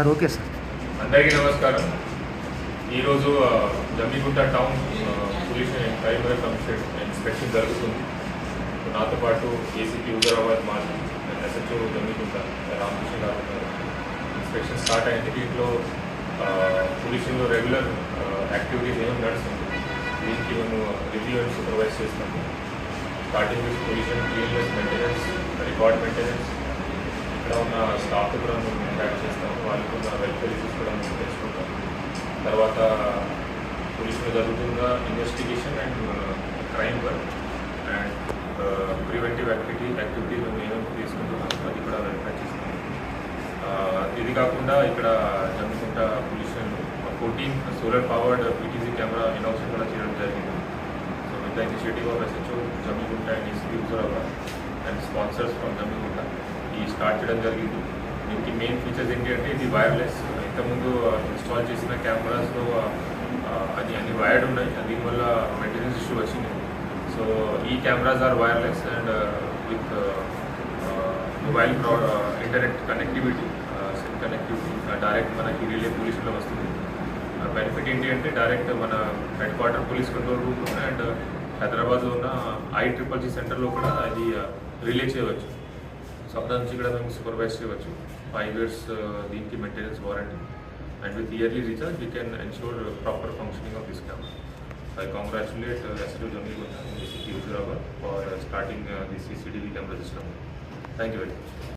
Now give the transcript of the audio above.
Sir okay sir. అందరికీ నమస్కారం. ఈరోజు Jammikunta town police crime commissionerate inspection జరుగుతుంది. నాతో పాటు ఏసీపీ హుజరాబాద్ మాజీ ఎస్హెచ్ఓ జమ్మిగుంట రామకృష్ణ గారు ఇన్స్పెక్షన్ స్టార్ట్ అయింది దీంట్లో పోలీసులో రెగ్యులర్ యాక్టివిటీస్ ఏమేమి నడుస్తుంది దీనికి మేము రివ్యూ అండ్ సూపర్వైజ్ చేస్తాము. Starting with pollution cleanliness maintenance record maintenance ఇక్కడ ఉన్న స్టాఫ్ కూడా మేము ఇంటాక్ట్ చేస్తాము. వాళ్ళకు ఉన్న వెల్ఫేర్ ఇష్యూస్ కూడా మేము తెలుసుకుంటాం. తర్వాత పోలీసులు జరుగుతుందా investigation and crime work and preventive activity activity మేము ఏమేమి తీసుకుంటున్నాం అది కూడా వెరిఫై చేస్తాం. Uh, ఇది కాకుండా ఇక్కడ Jammikunta pollution fourteen solar powered PTC camera ఇన్వెషన్ కూడా చేయడం జరిగింది. So with the initiative of SHO Jammikunta and EC and sponsors from Jammikunta start చేయడం జరిగింది. దీనికి మెయిన్ ఫీచర్స్ ఏంటి అంటే ఇది వైర్లెస్ ఇంతకుముందు ఇన్స్టాల్ చేసిన కెమెరాస్లో అది అన్ని వైర్డ్ ఉన్నాయి. దీనివల్ల మెయింటెనెన్స్ ఇష్యూ వచ్చింది. సో ఈ cameras are wireless and with mobile internet connectivity SIM connectivity direct మనకి రిలే పోలీసులో వస్తుంది. బెనిఫిట్ ఏంటి అంటే డైరెక్ట్ మన headquarter police control room and హైదరాబాద్లో ఉన్న ఐ ట్రిపుల్ జీ సెంటర్లో కూడా అది uh, రిలే చేయవచ్చు. నుంచి కూడా మేము సూపర్వైజ్ చేయవచ్చు. ఫైవ్ ఇయర్స్ దీనికి maintenance warranty and with yearly recharge we can ensure proper functioning of this camera I congratulate ఎస్డూ Jammikunta Huzurabad for starting the CCTV camera system thank you very much